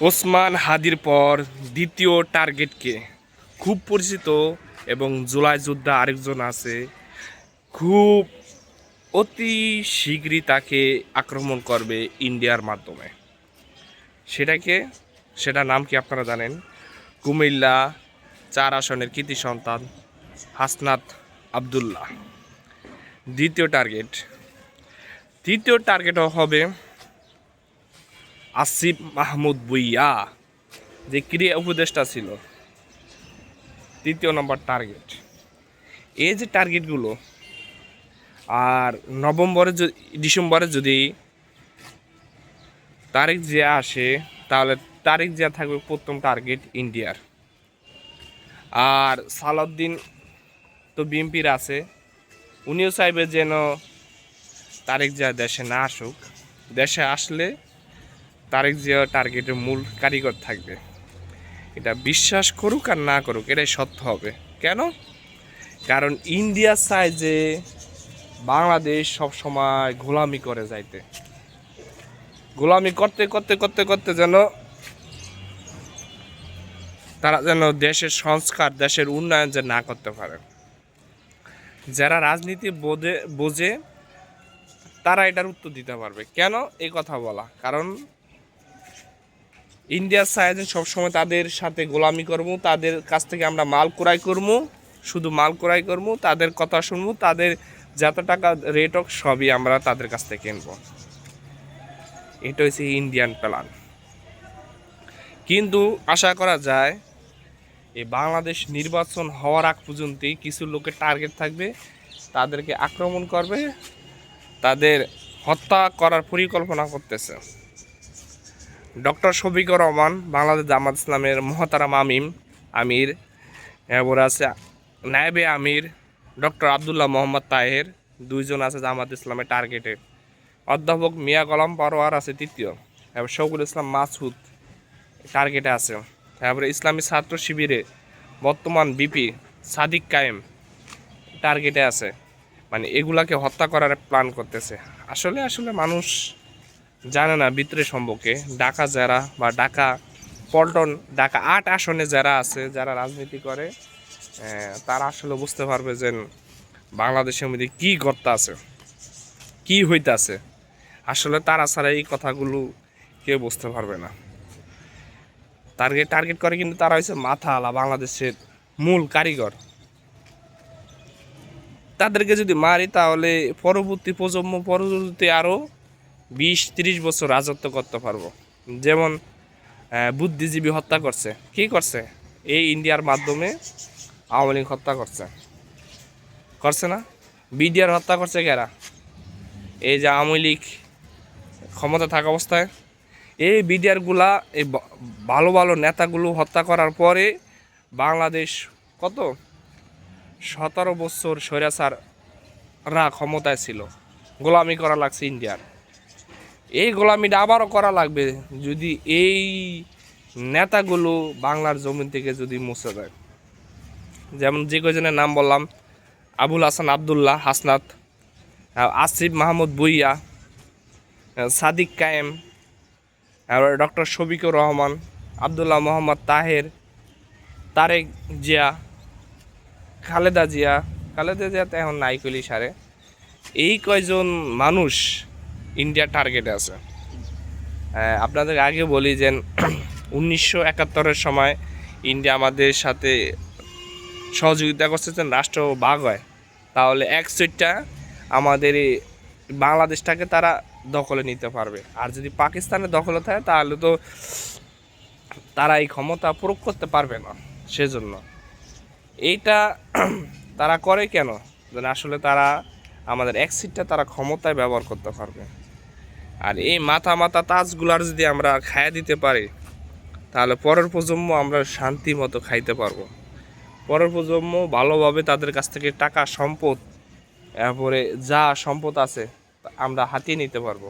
ওসমান হাদির পর দ্বিতীয় টার্গেটকে। খুব পরিচিত এবং জুলাই যোদ্ধা আরেকজন আছে। খুব অতি শীঘ্রই তাকে আক্রমণ করবে ইন্ডিয়ার মাধ্যমে। সেটাকে সেটা নাম কি আপনারা জানেন? কুমিল্লা চার আসনের কৃতি সন্তান হাসনাত আবদুল্লাহ। দ্বিতীয় টার্গেট। তৃতীয় টার্গেটও হবে আসিফ মাহমুদ বুইয়া যে ক্রিয়া উপদেষ্টা ছিল, তৃতীয় নম্বর টার্গেট এই যে টার্গেটগুলো আর নভেম্বরে ডিসেম্বরে যদি তারিখ যে আসে, তাহলে তারিখ যে থাকবে প্রথম টার্গেট ইন্ডিয়ার। আর সালাউদ্দিন তো বিএমপির আছে, উনিও চাইবে যেন তারিখ যা দেশে না আসুক, দেশে আসলে তারেক জিয়া টার্গেটের মূল কারিগর থাকবে। এটা বিশ্বাস করুক আর না করুক, এটাই সত্য হবে। কেন? কারণ ইন্ডিয়া চায় যে বাংলাদেশ সব সময় গোলামি করে যাইতে। গোলামি করতে করতে করতে করতে যেন তারা যেন দেশের সংস্কার, দেশের উন্নয়ন যে না করতে পারে। যারা রাজনীতি বোঝে বোঝে, তারা এটার উত্তর দিতে পারবে। কেন? এই কথা বলা। কারণ ইন্ডিয়ার সাইজে সবসময় তাদের সাথে গোলামি করব, তাদের কাছ থেকে আমরা মাল ক্রয় করব, শুধু মাল ক্রয় করব, তাদের কথা শুনব, তাদের যত টাকা রেট হোক সবই আমরা তাদের কাছ থেকে কিনবো। এটা হচ্ছে ইন্ডিয়ান প্ল্যান কিন্তু আশা করা যায়, এই বাংলাদেশ নির্বাচন হওয়ার আগ পর্যন্তই কিছু লোকের টার্গেট থাকবে, তাদেরকে আক্রমণ করবে, তাদের হত্যা করার পরিকল্পনা করতেছে। ডক্টর শফিকুর রহমান, বাংলাদেশ জামাত ইসলামের মহতারাম আমিম, আমির, এরপর আছে নায়েবে আমির, ডক্টর আবদুল্লাহ মোহাম্মদ তাহের, দুইজন আছে জামাত ইসলামের টার্গেটে। অধ্যাপক মিয়া কলাম পারোয়ার আছে তৃতীয় এবার শৌকুল ইসলাম মাসুদ টার্গেটে আছে। তারপরে ইসলামী ছাত্র শিবিরে বর্তমান বিপি সাদিক কায়েম টার্গেটে আছে। মানে এগুলাকে হত্যা করার প্ল্যান করতেছে। আসলে আসলে মানুষ জানে না ভিতরে সম্পর্কে। ডাকা যারা বা ডাকা পল্টন ডাকা আট আসনে যারা আছে, যারা রাজনীতি করে তারা আসলে বুঝতে পারবে যে বাংলাদেশের মধ্যে কী করতে আছে, কী হইতাছে আসলে তারা ছাড়া এই কথাগুলো কেউ বুঝতে পারবে না। টার্গেট টার্গেট করে কিন্তু তারা হচ্ছে মাথা আলা বাংলাদেশের মূল কারিগর। তাদেরকে যদি মারি তাহলে পরবর্তী প্রজন্ম পরবর্তী আরও বিশ, ত্রিশ বছর রাজত্ব করতে পারব। যেমন বুদ্ধিজীবী হত্যা করছে। কি করছে? এই ইন্ডিয়ার মাধ্যমে আওয়ামী লীগ হত্যা করছে। করছে না? বিডিআর হত্যা করছে কেরা এই যে আওয়ামী লীগ ক্ষমতা থাকা অবস্থায়, এই বিডিআরগুলা, এই ভালো ভালো নেতাগুলো হত্যা করার পরে বাংলাদেশ কত? সতেরো বছর স্বৈরাচাররা ক্ষমতায় ছিল। গোলামি করা লাগছে ইন্ডিয়ার। এই গোলামিটা আবারও করা লাগবে যদি এই নেতাগুলো বাংলার জমিন থেকে যদি মুছে দেয়। যেমন যে কয়জনের নাম বললাম, আবুল হাসান আবদুল্লাহ, হাসনাত আসিফ মাহমুদ বুইয়া সাদিক কায়েম ডক্টর শফিকুর রহমান, আবদুল্লাহ মোহাম্মদ তাহের, তারেক জিয়া, খালেদা জিয়া খালেদা জিয়া তো এখন নাই কলি সারে এই কয়জন মানুষ ইন্ডিয়ার টার্গেটে আছে। আপনাদের আগে বলি যে উনিশশো একাত্তরের সময় ইন্ডিয়া আমাদের সাথে সহযোগিতা করছে যে রাষ্ট্র ভাগ হয়। তাহলে এক সিটটা আমাদের বাংলাদেশটাকে তারা দখলে নিতে পারবে। আর যদি পাকিস্তানের দখলে থাকে, তাহলে তো তারা এই ক্ষমতা প্রয়োগ করতে পারবে না, সেজন্য। এইটা তারা করে কেন? আসলে তারা আমাদের এক সিটটা তারা ক্ষমতায় ব্যবহার করতে পারবে। আর এই মাথা মাথা তাজগুলার যদি আমরা খাইয়ে দিতে পারি, তাহলে পরের প্রজন্ম আমরা শান্তি মতো খাইতে পারব। পরের প্রজন্ম ভালোভাবে তাদের কাছ থেকে টাকা, সম্পদ, এরপরে যা সম্পদ আছে আমরা হাতিয়ে নিতে পারব।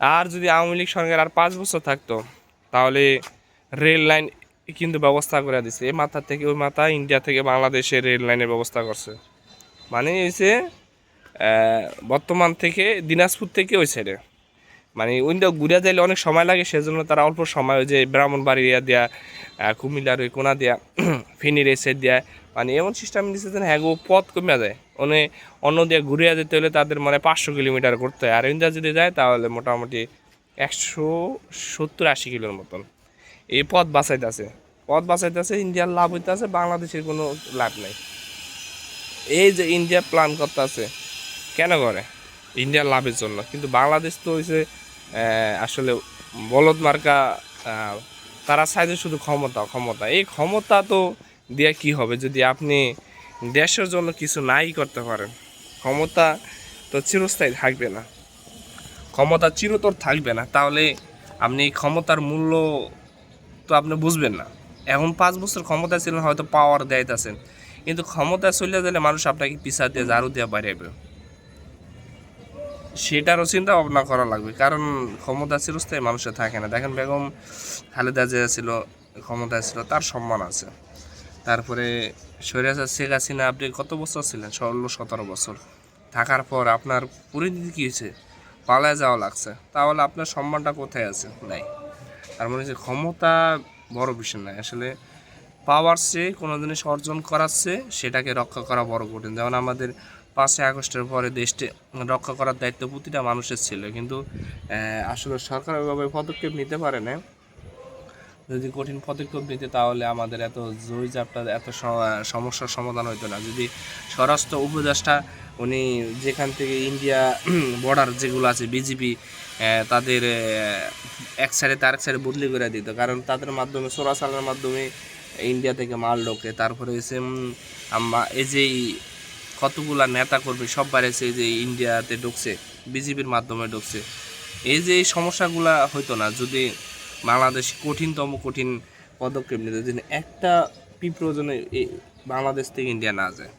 আর যদি আওয়ামী লীগ সরকার আর পাঁচ বছর থাকতো, তাহলে রেল লাইন কিন্তু ব্যবস্থা করে দিছে। এই মাথা থেকে, ওই মাথা ইন্ডিয়া থেকে বাংলাদেশে রেল লাইনের ব্যবস্থা করছে। মানে হচ্ছে বর্তমান থেকে দিনাজপুর থেকে ওই সাইডে মানে ওইটা ঘুরে যাইলে অনেক সময় লাগে সেজন্য তারা অল্প সময় ওই যে ব্রাহ্মণবাড়িয়া দেয়া আহ, কুমিল্লার ওই কোনা দেয়া ফেনীর এসে দেয়া মানে এমন সিস্টেম দিচ্ছে যে হ্যাঁ পথ কমে যায়। মানে অন্য দিয়ে ঘুরে যেতে হলে তাদের মানে পাঁচশো কিলোমিটার করতে হয়। আর ইন্ডিয়া যদি যায় তাহলে মোটামুটি একশো সত্তর আশি কিলোর মতন। এই পথ বাঁচাইতেছে। পথ বাঁচাইতেছে ইন্ডিয়ার লাভ হইতেছে বাংলাদেশের কোনো লাভ নাই। এই যে ইন্ডিয়া প্ল্যান করতেছে কেন করে? ইন্ডিয়ার লাভের জন্য। কিন্তু বাংলাদেশ তো হয়েছে আসলে বলদ মার্কা তারা চাইছে শুধু ক্ষমতা ক্ষমতা। এই ক্ষমতা তো দিয়ে কি হবে? যদি আপনি দেশের জন্য কিছু নাই করতে পারেন, ক্ষমতা তো চিরস্থায়ী থাকবে না। ক্ষমতা চিরতর থাকবে না। তাহলে আপনি ক্ষমতার মূল্য তো আপনি বুঝবেন না। এখন পাঁচ বছর ক্ষমতা ছিলেন, হয়তো পাওয়ার দেয়তেছেন। কিন্তু ক্ষমতা চলে গেলে মানুষ আপনাকে পিছা দিয়ে ঝাড়ু দিয়ে বাড়াইবে সেটারও চিন্তা ভাবনা করা লাগবে। কারণ ক্ষমতা চিরস্থায়ী মানুষের থাকে না। দেখেন বেগম খালেদা যে ছিল ক্ষমতা ছিল, তার সম্মান আছে। তারপরে সৈরাজার শেখ হাসিনা, আপনি কত বছর ছিলেন? ষোলো, সতেরো বছর। থাকার পর আপনার পরিণতি কী হয়েছে? পালায় যাওয়া লাগছে। তাহলে আপনার সম্মানটা কোথায় আছে? নাই। তার মনে হচ্ছে ক্ষমতা বড় বিষয় নয়। আসলে পাওয়ার চেয়ে কোনো জিনিস অর্জন করাচ্ছে সেটাকে রক্ষা করা বড় কঠিন। যেমন আমাদের পাঁচই আগস্টের পরে দেশটি রক্ষা করার দায়িত্ব প্রতিটা মানুষের ছিল। কিন্তু আসলে সরকার ওইভাবে পদক্ষেপ নিতে পারে না যদি কঠিন পদক্ষেপ নিতে, তাহলে আমাদের এত জয় জাপটা এত সমস্যার সমাধান হতো না। যদি স্বরাষ্ট্র উপদেষ্টা, উনি যেখান থেকে ইন্ডিয়া বর্ডার যেগুলো আছে বিজেপি তাদের এক সাইডে তার এক সাইডে বদলি করে দিত। কারণ তাদের মাধ্যমে চোরাচালের মাধ্যমে ইন্ডিয়া থেকে মাল ঢোকে। তারপরে এসে এই যে কতগুলা নেতা কর্মী সব বাইরেছে যে ইন্ডিয়াতে ঢুকছে, বিজেপির মাধ্যমে ঢুকছে। এই যে এই সমস্যাগুলা হইতো না, যদি বাংলাদেশ কঠিনতম কঠিন পদক্ষেপ নিতে, যদি একটা পিপ্রজনে বাংলাদেশ থেকে ইন্ডিয়া না যায়।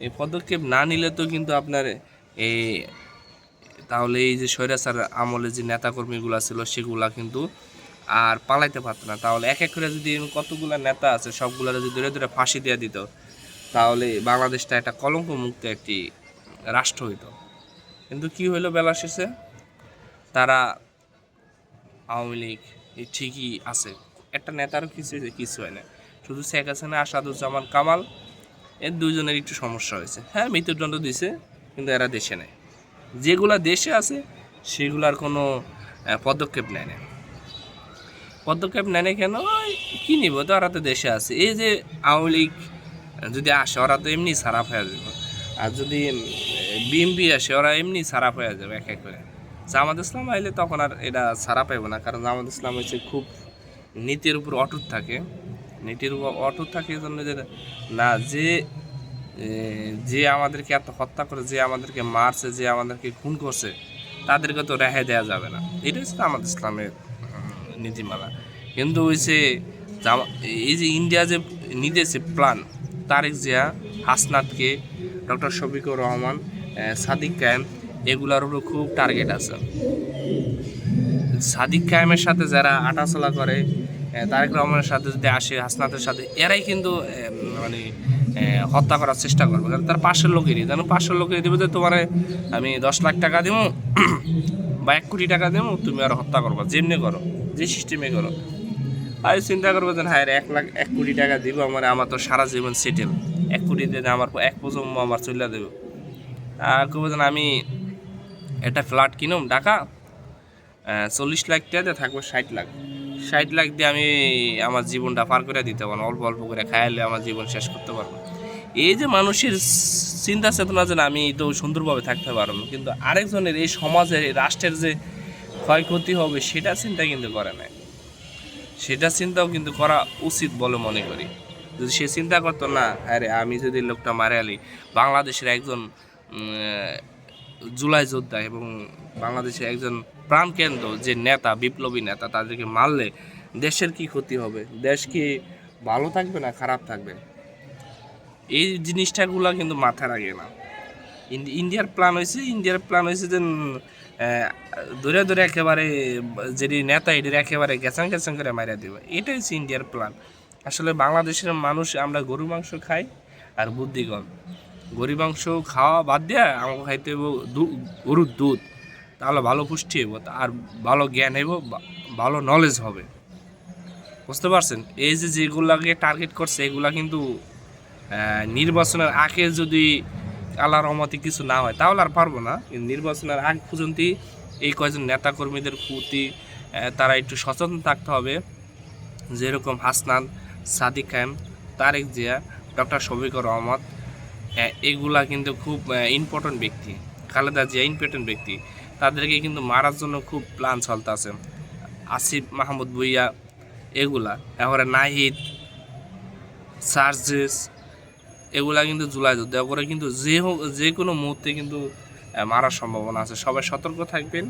এই পদক্ষেপ না নিলে তো কিন্তু আপনার এই, তাহলে এই যে স্বৈরাচার আমলে যে নেতাকর্মীগুলো ছিল সেগুলা কিন্তু আর পালাইতে পারতো না। তাহলে এক এক করে যদি কতগুলা নেতা আছে সবগুলা যদি ধরে ধরে ফাঁসি দিয়ে দিত তাহলে বাংলাদেশটা একটা কলঙ্ক মুক্ত একটি রাষ্ট্র হইতো। কিন্তু কি হইল বেলা শেষে? তারা আওয়ামী লীগ ঠিকই আছে। একটা নেতারও কিছু কিছু হয় না। শুধু শেখ হাসিনা, আসাদুজ্জামান, কামাল, এর দুইজনের একটু সমস্যা হয়েছে। হ্যাঁ মৃত্যুদণ্ড দিছে, কিন্তু এরা দেশে নেয় যেগুলা দেশে আছে, সেগুলার কোনো পদক্ষেপ নেয় না পদক্ষেপ নেয় না কেন? কি নিব? তো তো দেশে আছে। এই যে আওয়ামী লীগ যদি আসে, ওরা তো এমনি সারাপ হয়ে যাবে। আর যদি বিএমপি আসে, ওরা এমনি সারাপ হয়ে যাবে এক এক করে। জামাত ইসলাম আইলে তখন আর এটা ছাড়া পাইব না, কারণ জামাত ইসলাম হচ্ছে খুব নীতির উপর অটুট থাকে। নীতির উপর অটুট থাকে এই জন্য যে, না, যে যে আমাদেরকে এত হত্যা করে, যে আমাদেরকে মারছে, যে আমাদেরকে খুন করছে, তাদেরকে তো রেহাই দেওয়া যাবে না। এটা হচ্ছে আমাদের ইসলামের নীতিমালা। কিন্তু হচ্ছে জামা- এই যে ইন্ডিয়া যে নিতেছে প্ল্যান তারেক জিয়া হাসনাতকে ডক্টর শফিকুর রহমান সাদিক কায়েম, এগুলার উপর খুব টার্গেট আছে। সাদিক কায়েমের সাথে যারা আটাচলা করে তারেক রহমানের সাথে যদি আসে, হাসনাতের সাথে, এরাই কিন্তু মানে হত্যা করার চেষ্টা করবে। কারণ তার পাশের লোকেরই। যেন পাশের লোকেরই দেবে যে, তোমার আমি দশ লাখ টাকা দিব বা এক কোটি টাকা দেবো তুমি আর হত্যা করবা। যেমনি করো, যে সিস্টেমে করো। আর চিন্তা করব যে হ্যাঁ এক লাখ এক কোটি টাকা দিব আমার আমার তো সারা জীবন সেটেল এক কোটি দিয়ে আমার এক প্রজন্ম আমার চলে দেবে। কবে যেন আমি একটা ফ্ল্যাট কিনুম টাকা চল্লিশ লাখ টাকা থাকব ষাট লাখ। ষাট লাখ দিয়ে আমি আমার জীবনটা পার করে দিতে পারব অল্প অল্প করে খাইলে আমার জীবন শেষ করতে পারব। এই যে মানুষের চিন্তা চেতনা যে না, আমি তো সুন্দরভাবে থাকতে পারব কিন্তু আরেকজনের এই সমাজের এই রাষ্ট্রের যে ক্ষয়ক্ষতি হবে সেটা চিন্তা কিন্তু করে না। সেটা চিন্তাও কিন্তু করা উচিত বলে মনে করি। যদি সে চিন্তা করতো, না, আরে আমি যদি লোকটা মারে আলি, বাংলাদেশের একজন জুলাই যোদ্ধা এবং বাংলাদেশের একজন প্রাণকেন্দ্র যে নেতা, বিপ্লবী নেতা, তাদেরকে মারলে দেশের কি ক্ষতি হবে? দেশ কি ভালো থাকবে না খারাপ থাকবে? এই জিনিসটাগুলো কিন্তু মাথায় রাখে না। ইন্ডিয়ার প্ল্যান হয়েছে ইন্ডিয়ার প্ল্যান হয়েছে যে ধরে ধরে একেবারে যেটি নেতা এটির একেবারে গেছাং গেছাং করে মারা দেবে। এটাই হচ্ছে ইন্ডিয়ার প্ল্যান আসলে বাংলাদেশের মানুষ, আমরা গরু মাংস খাই আর বুদ্ধি কম। গরু মাংস খাওয়া বাদ দিয়ে আমাকে খাইতে হইব গরুর দুধ। তাহলে ভালো পুষ্টি হইব, আর ভালো জ্ঞান হইব ভালো নলেজ হবে। বুঝতে পারছেন? এই যে যেগুলাকে টার্গেট করছে, এগুলা কিন্তু নির্বাচনের আগে যদি আল্লাহ রহমতে কিছু না হয়, তাহলে আর পারব না। নির্বাচনের আগ পর্যন্তই এই কয়জন নেতাকর্মীদের প্রতি তারা একটু সচেতন থাকতে হবে। যেরকম হাসনান সাদিক খান, তারেক জিয়া, ডক্টর শফিকুর রহমত এগুলা কিন্তু খুব ইম্পর্টেন্ট ব্যক্তি, খালেদা জিয়া ইম্পর্টেন্ট ব্যক্তি। তাদেরকে কিন্তু মারার জন্য খুব প্ল্যান চলতে আছে আসিফ মাহমুদ ভুইয়া, এগুলা। এরপরে নাহিদ, সার্জেস এগুলা কিন্তু জুলাই যুদ্ধ। করে কিন্তু যে হোক, যে কোনো মুহূর্তে কিন্তু মারার সম্ভাবনা আছে। সবাই সতর্ক থাকবেন,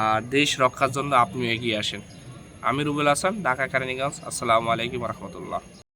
আর দেশ রক্ষার জন্য আপনি এগিয়ে আসেন। আমি রুবেল হাসান ঢাকা কারানীগঞ্জ আসসালামু আলাইকুম রহমতুল্লাহ।